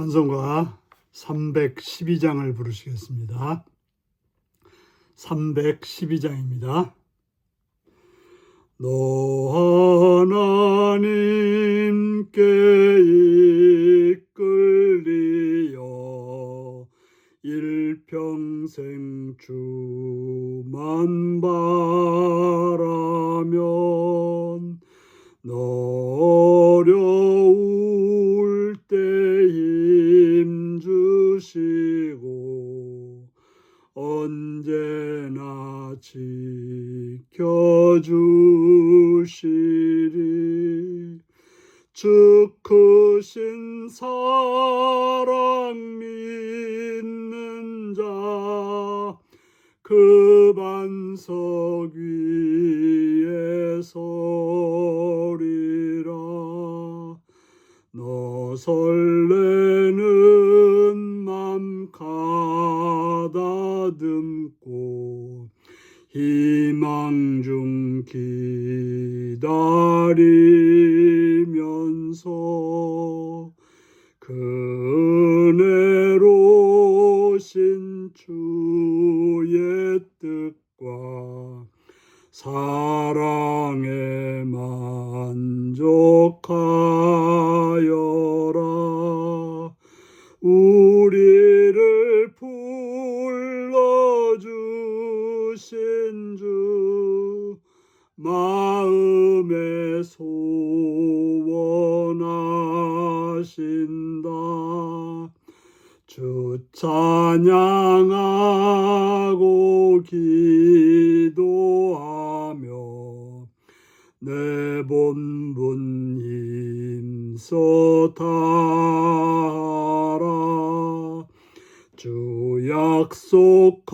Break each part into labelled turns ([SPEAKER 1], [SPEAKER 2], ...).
[SPEAKER 1] 찬송가 312장을 부르시겠습니다. 312장입니다. 너 하나님께 이끌리어 일평생 주만 바라면 너 설레는 맘 가다듬고 희망 중 기다리면서 그 은혜로 신 주의 뜻과 사랑에 만족하여 소원하신다. 주 찬양하고 기도하며 내 본분 힘써 다하라 주 약속하신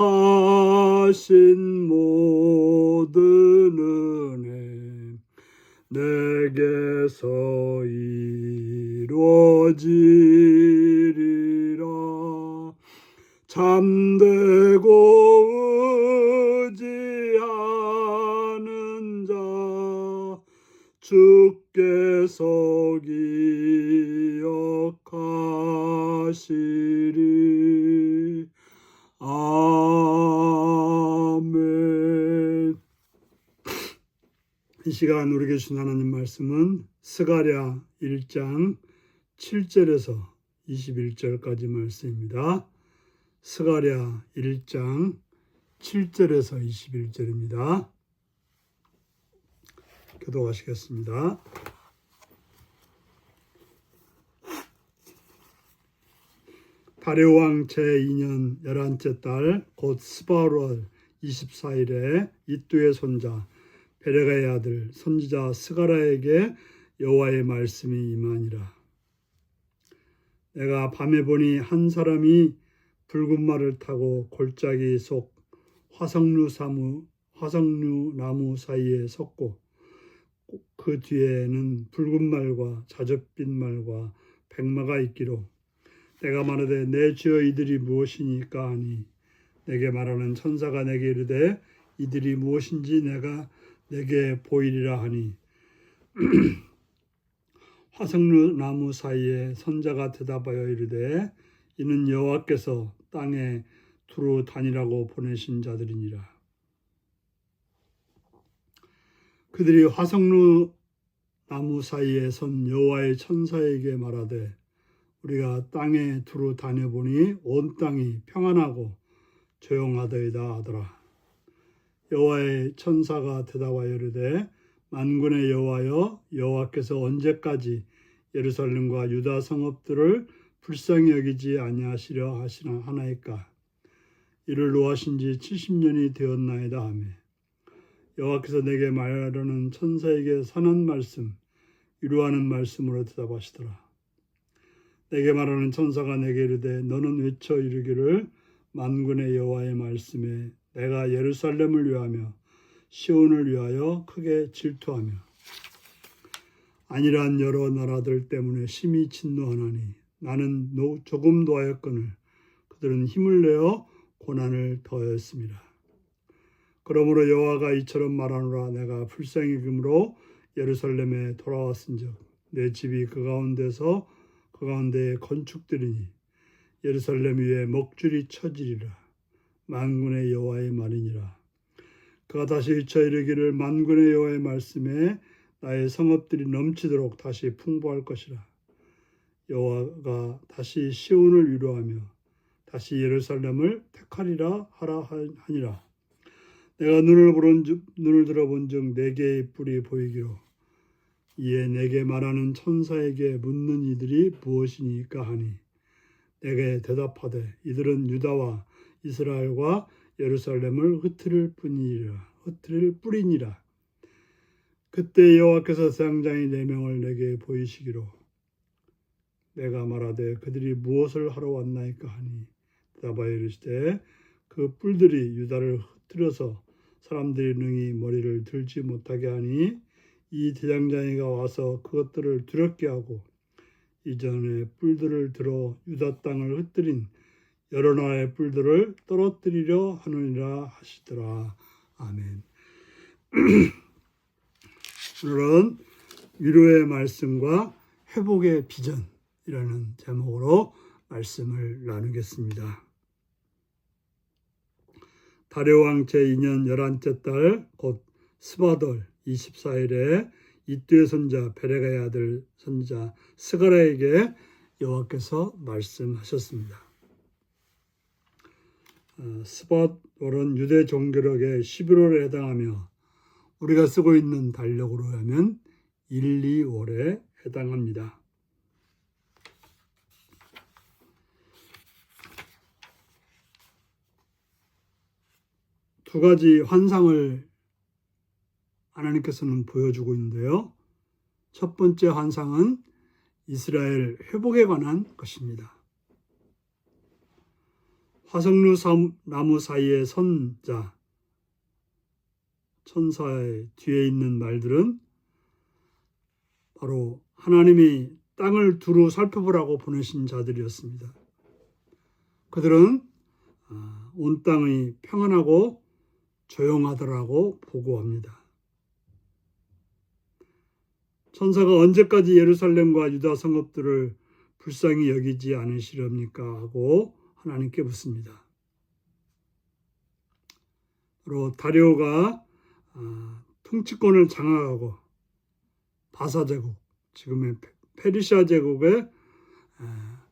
[SPEAKER 1] 내게서 이루어지리라. 잠들고 의지하는 자 주께서 기억하시리 아멘 이 시간 우리에게 주신 하나님 말씀은 스가랴 1장 7절에서 21절까지 말씀입니다. 스가랴 1장 7절에서 21절입니다. 교도하시겠습니다. 다레오왕 제2년 11째 달 곧 스바월 24일에 이뚜의 손자 베레가의 아들 선지자 스가라에게 여호와의 말씀이 임하니라. 내가 밤에 보니 한 사람이 붉은 말을 타고 골짜기 속 화석류 사무 화석류 나무 사이에 섰고 그 뒤에는 붉은 말과 자줏빛 말과 백마가 있기로 내가 말하되 내 주여 이들이 무엇이니까 하니 내게 말하는 천사가 내게 이르되 이들이 무엇인지 내가 내게 보이리라 하니 화석류 나무 사이에 선자가 대답하여 이르되 이는 여호와께서 땅에 두루 다니라고 보내신 자들이니라 그들이 화석류 나무 사이에 선 여호와의 천사에게 말하되 우리가 땅에 두루 다녀보니 온 땅이 평안하고 조용하더이다 하더라. 여호와의 천사가 대답하여 이르되 만군의 여호와여 여호와께서 언제까지 예루살렘과 유다 성읍들을 불쌍히 여기지 아니하시려 하시나 하나이까? 이를 노하신 지 70년이 되었나이다 하며 여호와께서 내게 말하는 천사에게 선한 말씀 이루하는 말씀으로 대답하시더라. 내게 말하는 천사가 내게 이르되 너는 외쳐 이르기를 만군의 여호와의 말씀에 내가 예루살렘을 위하며 시온을 위하여 크게 질투하며 아니란 여러 나라들 때문에 심히 진노하나니 나는 노- 조금도 하였거늘 그들은 힘을 내어 고난을 더하였습니다. 그러므로 여호와가 이처럼 말하노라 내가 불쌍히 금으로 예루살렘에 돌아왔은즉 내 집이 그 가운데서 그 가운데 건축들이니 예루살렘 위에 먹줄이 쳐지리라 만군의 여호와의 말이니라. 그가 다시 저이르기를 만군의 여호와의 말씀에 나의 성읍들이 넘치도록 다시 풍부할 것이라. 여호와가 다시 시온을 위로하며 다시 예루살렘을 택하리라 하라 하니라. 내가 눈을 보는 즉 눈을 들어본즉 네 개의 뿔이 보이기로. 이에 내게 말하는 천사에게 묻는 이들이 무엇이니까 하니? 내게 대답하되 이들은 유다와 이스라엘과 예루살렘을 흩트릴 뿐이라 흩트릴 뿌리니라. 그때 여호와께서 세상장이 네 명을 내게 보이시기로 내가 말하되 그들이 무엇을 하러 왔나이까 하니 대답하여 이르시되 그 뿔들이 유다를 흩트려서 사람들이 능히 머리를 들지 못하게 하니 이 대장장이가 와서 그것들을 두렵게 하고 이전에 뿔들을 들어 유다 땅을 흩뜨린 여러 나라의 뿔들을 떨어뜨리려 하느니라 하시더라. 아멘. 오늘은 위로의 말씀과 회복의 비전이라는 제목으로 말씀을 나누겠습니다. 다려왕 제2년 11째 달 곧 스바돌 24일에 이뚜의 손자 베레가의 아들 선자 스가라에게 여호와께서 말씀하셨습니다. 어, 스바돌은 유대 종교력의 11월에 해당하며 우리가 쓰고 있는 달력으로 하면 1, 2월에 해당합니다. 두 가지 환상을 하나님께서는 보여주고 있는데요. 첫 번째 환상은 이스라엘 회복에 관한 것입니다. 화석류 나무 사이에 선 자, 천사의 뒤에 있는 말들은 바로 하나님이 땅을 두루 살펴보라고 보내신 자들이었습니다. 그들은 아, 온 땅이 평안하고 조용하더라고 보고합니다. 천사가 언제까지 예루살렘과 유다 성읍들을 불쌍히 여기지 않으시렵니까? 하고 하나님께 묻습니다. 바로 다리오가 아, 통치권을 장악하고 바사 제국, 지금의 페르시아 제국에 아,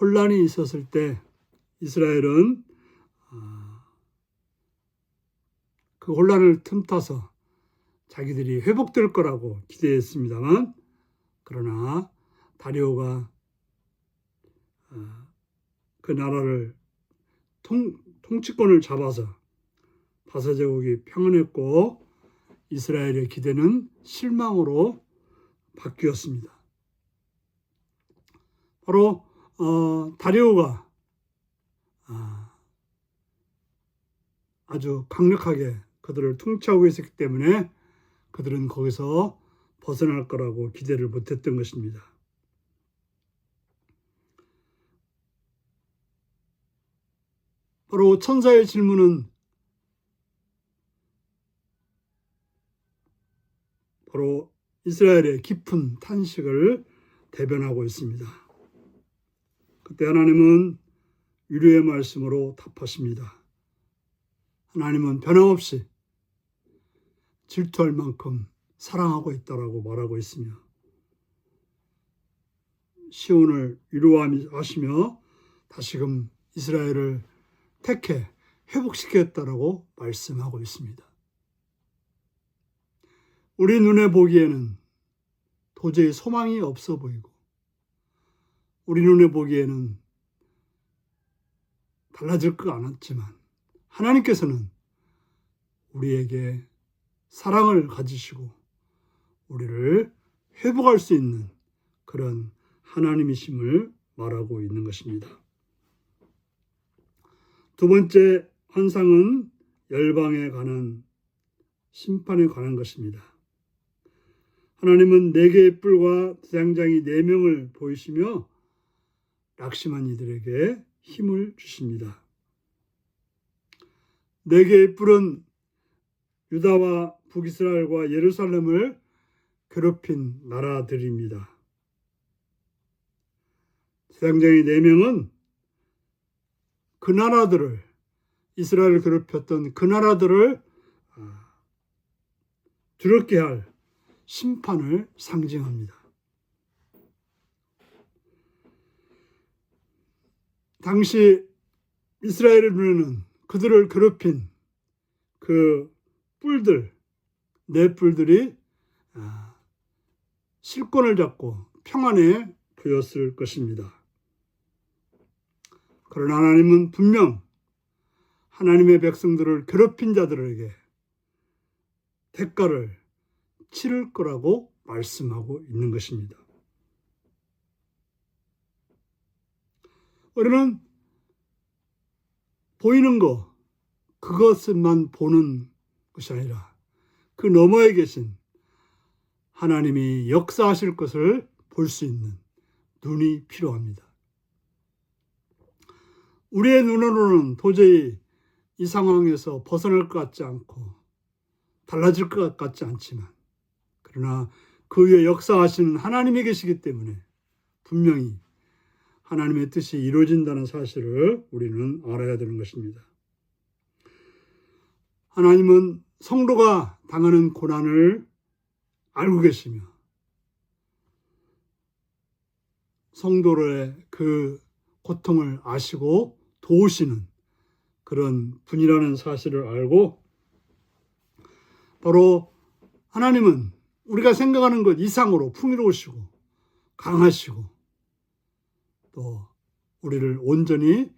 [SPEAKER 1] 혼란이 있었을 때 이스라엘은 아, 그 혼란을 틈타서 자기들이 회복될 거라고 기대했습니다만 그러나 다리오가 그 나라를 통, 통치권을 잡아서 바사 제국이 평안했고 이스라엘의 기대는 실망으로 바뀌었습니다. 바로 어, 다리오가 아, 아주 강력하게 그들을 통치하고 있었기 때문에 그들은 거기서 벗어날 거라고 기대를 못했던 것입니다. 바로 천사의 질문은 바로 이스라엘의 깊은 탄식을 대변하고 있습니다. 그때 하나님은 위로의 말씀으로 답하십니다. 하나님은 변함없이 질투할 만큼 사랑하고 있다라고 말하고 있으며 시온을 위로하시며 다시금 이스라엘을 택해 회복시켰다라고 말씀하고 있습니다. 우리 눈에 보기에는 도저히 소망이 없어 보이고 우리 눈에 보기에는 달라질 것 않았지만 하나님께서는 우리에게 사랑을 가지시고 우리를 회복할 수 있는 그런 하나님이심을 말하고 있는 것입니다. 두 번째 환상은 열방에 관한 심판에 관한 것입니다. 하나님은 네 개의 뿔과 대장장이 네 명을 보이시며 낙심한 이들에게 힘을 주십니다. 네 개의 뿔은 유다와 북이스라엘과 예루살렘을 괴롭힌 나라들입니다. 대장장이 네 명은 그 나라들을 이스라엘을 괴롭혔던 그 나라들을 아, 두렵게 할 심판을 상징합니다. 당시 이스라엘의 눈에는 그들을 괴롭힌 그 뿔들, 네 뿔들이 아, 실권을 잡고 평안에 보였을 것입니다. 그러나 하나님은 분명 하나님의 백성들을 괴롭힌 자들에게 대가를 치를 거라고 말씀하고 있는 것입니다. 우리는 보이는 것, 그것만 보는 것이 아니라 그 너머에 계신 하나님이 역사하실 것을 볼 수 있는 눈이 필요합니다. 우리의 눈으로는 도저히 이 상황에서 벗어날 것 같지 않고 달라질 것 같지 않지만 그러나 그 위에 역사하시는 하나님이 계시기 때문에 분명히 하나님의 뜻이 이루어진다는 사실을 우리는 알아야 되는 것입니다. 하나님은 성도가 당하는 고난을 알고 계시며 성도의 그 고통을 아시고 도우시는 그런 분이라는 사실을 알고 바로 하나님은 우리가 생각하는 것 이상으로 풍요로우시고 강하시고 또 우리를 온전히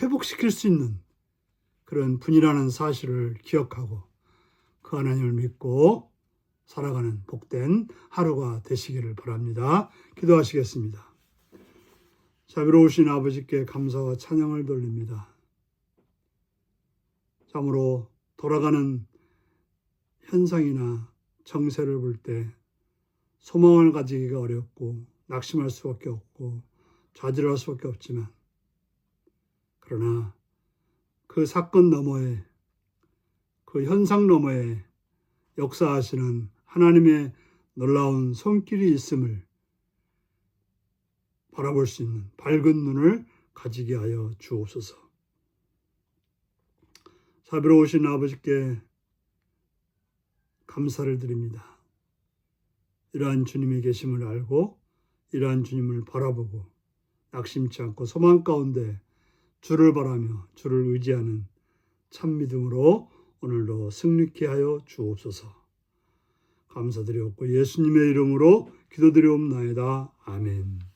[SPEAKER 1] 회복시킬 수 있는 그런 분이라는 사실을 기억하고 그 하나님을 믿고 살아가는 복된 하루가 되시기를 바랍니다. 기도하시겠습니다. 자비로우신 아버지께 감사와 찬양을 돌립니다. 참으로 돌아가는 현상이나 정세를 볼 때 소망을 가지기가 어렵고 낙심할 수밖에 없고 좌절할 수밖에 없지만 그러나 그 사건 너머에 그 현상 너머에 역사하시는 하나님의 놀라운 손길이 있음을 바라볼 수 있는 밝은 눈을 가지게 하여 주옵소서. 자비로우신 아버지께 감사를 드립니다. 이러한 주님이 계심을 알고 이러한 주님을 바라보고 낙심치 않고 소망 가운데 주를 바라며 주를 의지하는 참 믿음으로 오늘도 승리케 하여 주옵소서. 감사드리옵고 예수님의 이름으로 기도드리옵나이다. 아멘.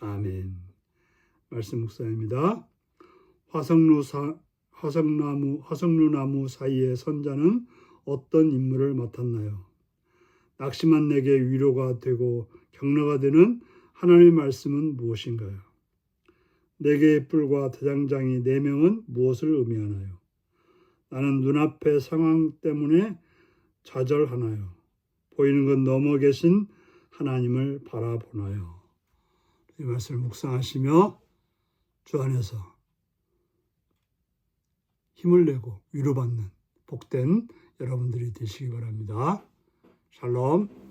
[SPEAKER 1] 아멘. 말씀 묵상입니다. 화성루 사, 화성나무 화성루 나무 사이의 선자는 어떤 임무를 맡았나요? 낙심한 내게 위로가 되고 격려가 되는 하나님의 말씀은 무엇인가요? 네 개의 뿔과 대장장이 네 명은 무엇을 의미하나요? 나는 눈앞의 상황 때문에 좌절하나요? 보이는 것 넘어 계신 하나님을 바라보나요? 이 말씀을 묵상하시며 주 안에서 힘을 내고 위로받는 복된 여러분들이 되시기 바랍니다. 샬롬.